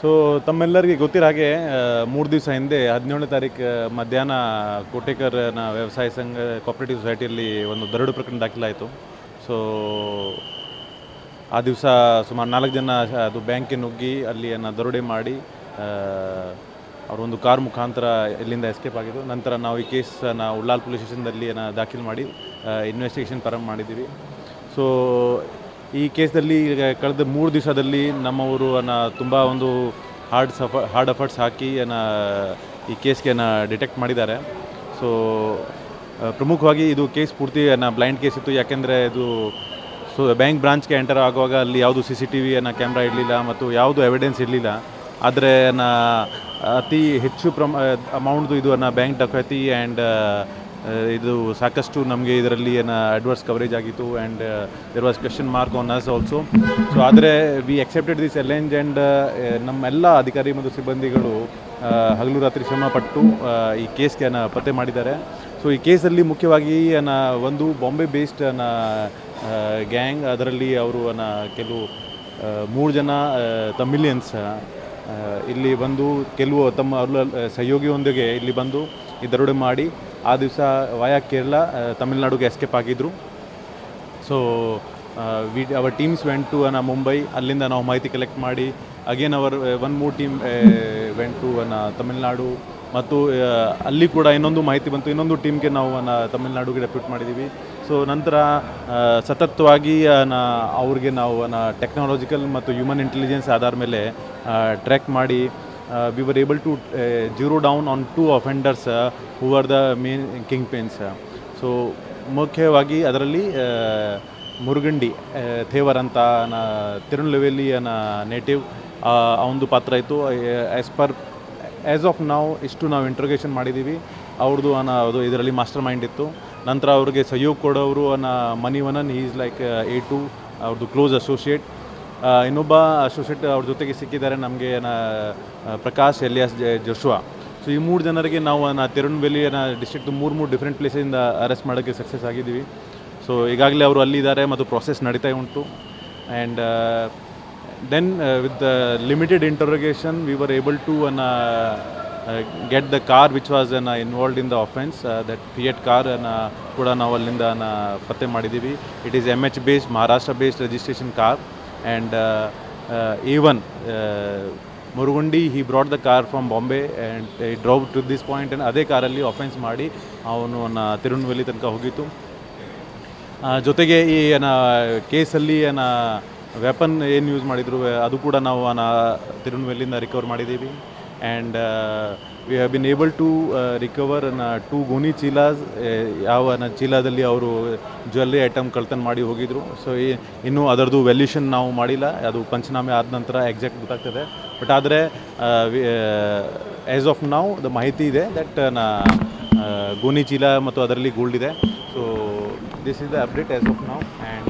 So ತಮ್ಮೆಲ್ಲರಿಗೆ ಗೊತ್ತಿರೋ ಹಾಗೆ ಮೂರು ದಿವಸ ಹಿಂದೆ, ಹದಿನೇಳನೇ ತಾರೀಕು ಮಧ್ಯಾಹ್ನ ಕೋಟೇಕರ್ನ ವ್ಯವಸಾಯ ಸಂಘ ಕೋಪರೇಟಿವ್ ಸೊಸೈಟಿಯಲ್ಲಿ ಒಂದು ದರಡು ಪ್ರಕರಣ ದಾಖಲಾಯಿತು. ಸೊ ಆ ದಿವಸ ಸುಮಾರು ನಾಲ್ಕು ಜನ, ಅದು ಬ್ಯಾಂಕಿಗೆ ನುಗ್ಗಿ, ಅಲ್ಲಿ ಅನ್ನ ದರೋಡೆ ಮಾಡಿ ಅವರೊಂದು ಕಾರ್ ಮುಖಾಂತರ ಇಲ್ಲಿಂದ ಎಸ್ಕೇಪ್ ಆಗಿದ್ದು. ನಂತರ ನಾವು ಈ ಕೇಸನ್ನು ಉಳ್ಳಾಲ್ ಪೊಲೀಸ್ ಸ್ಟೇಷನ್ದಲ್ಲಿ ದಾಖಲು ಮಾಡಿ ಇನ್ವೆಸ್ಟಿಗೇಷನ್ ಪ್ರಾರಂಭ ಮಾಡಿದ್ದೀವಿ. ಸೊ ಈ ಕೇಸಲ್ಲಿ ಈಗ ಕಳೆದ ಮೂರು ದಿವಸದಲ್ಲಿ ನಮ್ಮವರು ಅನ್ನ ತುಂಬ ಒಂದು ಹಾರ್ಡ್ ಸಫ ಹಾರ್ಡ್ ಎಫರ್ಟ್ಸ್ ಹಾಕಿ ಈ ಕೇಸ್ಗೆ ಡಿಟೆಕ್ಟ್ ಮಾಡಿದ್ದಾರೆ. ಸೊ ಪ್ರಮುಖವಾಗಿ ಇದು ಕೇಸ್ ಪೂರ್ತಿ ಬ್ಲೈಂಡ್ ಕೇಸ್ ಇತ್ತು. ಯಾಕೆಂದರೆ ಇದು ಸೊ ಬ್ಯಾಂಕ್ ಬ್ರಾಂಚ್ಗೆ ಎಂಟರ್ ಆಗುವಾಗ ಅಲ್ಲಿ ಯಾವುದು ಸಿ ಸಿ ಟಿ ವಿ ಏನ ಕ್ಯಾಮ್ರಾ ಇರಲಿಲ್ಲ ಮತ್ತು ಯಾವುದು ಎವಿಡೆನ್ಸ್ ಇರಲಿಲ್ಲ. ಆದರೆ ಅತಿ ಹೆಚ್ಚು ಪ್ರಮ ಅಮೌಂಟ್ದು ಇದು ಅನ್ನ ಬ್ಯಾಂಕ್ ಡಕಾತಿ ಆ್ಯಂಡ್ ಇದು ಸಾಕಷ್ಟು ನಮಗೆ ಇದರಲ್ಲಿ ಏನು ಅಡ್ವರ್ಸ್ ಕವರೇಜ್ ಆಗಿತ್ತು and there was question mark on us also so ಆದರೆ we accepted this challenge and ನಮ್ಮೆಲ್ಲ ಅಧಿಕಾರಿ ಮತ್ತು ಸಿಬ್ಬಂದಿಗಳು ಹಗಲು ರಾತ್ರಿ ಶ್ರಮ ಪಟ್ಟು ಈ ಕೇಸ್ಗೆ ಪತ್ತೆ ಮಾಡಿದ್ದಾರೆ. ಸೊ ಈ ಕೇಸಲ್ಲಿ ಮುಖ್ಯವಾಗಿ ಒಂದು ಬಾಂಬೆ ಬೇಸ್ಡ್ನ ಗ್ಯಾಂಗ್ ಅದರಲ್ಲಿ ಅವರು ಕೆಲವು ಮೂರು ಜನ ತಮಿಲಿಯನ್ಸ್ ಇಲ್ಲಿ ಬಂದು ಕೆಲವು ತಮ್ಮ ಸಹಯೋಗಿಯೊಂದಿಗೆ ಇಲ್ಲಿ ಬಂದು ಈ ದರೋಡೆ ಮಾಡಿ ಆ ದಿವಸ ವಾಯಾ ಕೇರಳ ತಮಿಳ್ನಾಡುಗೆ ಎಸ್ಕೇಪ್ ಆಗಿದ್ದರು so we our teams went to ಅನ್ನ ಮುಂಬೈ ಅಲ್ಲಿಂದ ನಾವು ಮಾಹಿತಿ ಕಲೆಕ್ಟ್ ಮಾಡಿ again our one more team went to ಅನ್ನ ತಮಿಳ್ನಾಡು. ಮತ್ತು ಅಲ್ಲಿ ಕೂಡ ಇನ್ನೊಂದು ಮಾಹಿತಿ ಬಂತು. ಇನ್ನೊಂದು ಟೀಮ್ಗೆ ನಾವು ಅನ್ನ ತಮಿಳ್ನಾಡುಗೆ ಡೆಪ್ಯೂಟ್ ಮಾಡಿದ್ದೀವಿ ಸೊ ನಂತರ ಸತತವಾಗಿ ನಾ ಅವ್ರಿಗೆ ನಾವು ಅನ್ನ ಟೆಕ್ನಾಲಜಿಕಲ್ ಮತ್ತು ಹ್ಯೂಮನ್ ಇಂಟೆಲಿಜೆನ್ಸ್ ಆಧಾರ ಮೇಲೆ ಟ್ರ್ಯಾಕ್ ಮಾಡಿ we were able to zero down on two offenders who are the main kingpins so ಮುಖ್ಯವಾಗಿ ಅದರಲ್ಲಿ ಮುರುಗಂಡಿ ಥೇವರ್ ಅಂತ ತಿರುನಲ್ವೇಲಿಯನ ನೇಟಿವ್ ಅವನದು ಪಾತ್ರ ಇತ್ತು. ಆ್ಯಸ್ ಪರ್ ಆ್ಯಸ್ ಆಫ್ ನಾವು ಇಷ್ಟು ನಾವು ಇಂಟ್ರೋಗೇಷನ್ ಮಾಡಿದ್ದೀವಿ ಅವ್ರದ್ದು ಅನ್ನ ಅದು ಇದರಲ್ಲಿ ಮಾಸ್ಟರ್ ಮೈಂಡ್ ಇತ್ತು. ನಂತರ ಅವ್ರಿಗೆ ಸಹಯೋಗ ಕೊಡೋರು ಅನ್ನ Manivannan is like a to ಅವ್ರದ್ದು ಕ್ಲೋಸ್ ಅಸೋಸಿಯೇಟ್ ಇನ್ನೊಬ್ಬ ಅಸೋಸಿಯೇಟ್ ಅವ್ರ ಜೊತೆಗೆ ಸಿಕ್ಕಿದ್ದಾರೆ ನಮಗೆ ಪ್ರಕಾಶ್ ಎಲಿಯಾಸ್ ಜೋಶುವಾ. ಸೊ ಈ ಮೂರು ಜನರಿಗೆ ನಾವು ನಾ ತಿರುನಲ್ವೇಲಿಯನ ಡಿಸ್ಟ್ರಿಕ್ಟ್ ಮೂರು ಮೂರು ಡಿಫ್ರೆಂಟ್ ಪ್ಲೇಸಿಂದ ಅರೆಸ್ಟ್ ಮಾಡೋಕ್ಕೆ ಸಕ್ಸಸ್ ಆಗಿದ್ದೀವಿ. ಸೊ ಈಗಾಗಲೇ ಅವರು ಅಲ್ಲಿದ್ದಾರೆ ಮತ್ತು ಪ್ರೊಸೆಸ್ ನಡೀತಾ ಉಂಟು. And then with limited interrogation we were able to ಅನ್ನ get the car which was ಅನ್ನ involved in the offence that Fiat car ಅನ್ನ ಕೂಡ ನಾವು ಅಲ್ಲಿಂದ ಪತ್ತೆ ಮಾಡಿದ್ದೀವಿ. It is M H based Maharashtra based registration car and even one Murugundi he brought the car from Bombay and I drove to this point and ಅದೇ ಕಾರಲ್ಲಿ offence ಮಾಡಿ ಅವನು ಅವನ ತಿರುನಲ್ವೇಲಿ ತನಕ ಹೋಗಿತ್ತು. ಜೊತೆಗೆ ಈ ಏನ ಕೇಸಲ್ಲಿ ಏನ ವೆಪನ್ ಏನು ಯೂಸ್ ಮಾಡಿದ್ರು, ಅದು ಕೂಡ ನಾವು ಅನ ತಿರುನಲ್ವೇಲಿಂದ ರಿಕವರ್ ಮಾಡಿದ್ದೀವಿ. And we have been able to ರಿಕವರ್ನ two ಗೋನಿ ಚೀಲಾಸ್ ಯಾವ ನ ಚೀಲಾದಲ್ಲಿ ಅವರು ಜ್ಯುವೆಲ್ಲರಿ ಐಟಮ್ ಕಳ್ತನ ಮಾಡಿ ಹೋಗಿದ್ರು. ಸೊ ಇನ್ನೂ ಅದರದ್ದು ವ್ಯಾಲ್ಯೂಷನ್ ನಾವು ಮಾಡಿಲ್ಲ. ಅದು ಪಂಚನಾಮೆ ಆದ ನಂತರ ಎಕ್ಸಾಕ್ಟ್ ಗೊತ್ತಾಗ್ತದೆ. ಬಟ್ ಆದರೆ ಆ್ಯಸ್ ಆಫ್ ನಾವು ದ ಮಾಹಿತಿ ಇದೆ ದಟ್ನ ಗೋನಿ ಚೀಲ ಮತ್ತು ಅದರಲ್ಲಿ ಗೋಲ್ಡ್ ಇದೆ. So this is the update as of ನಾವು ಆ್ಯಂಡ್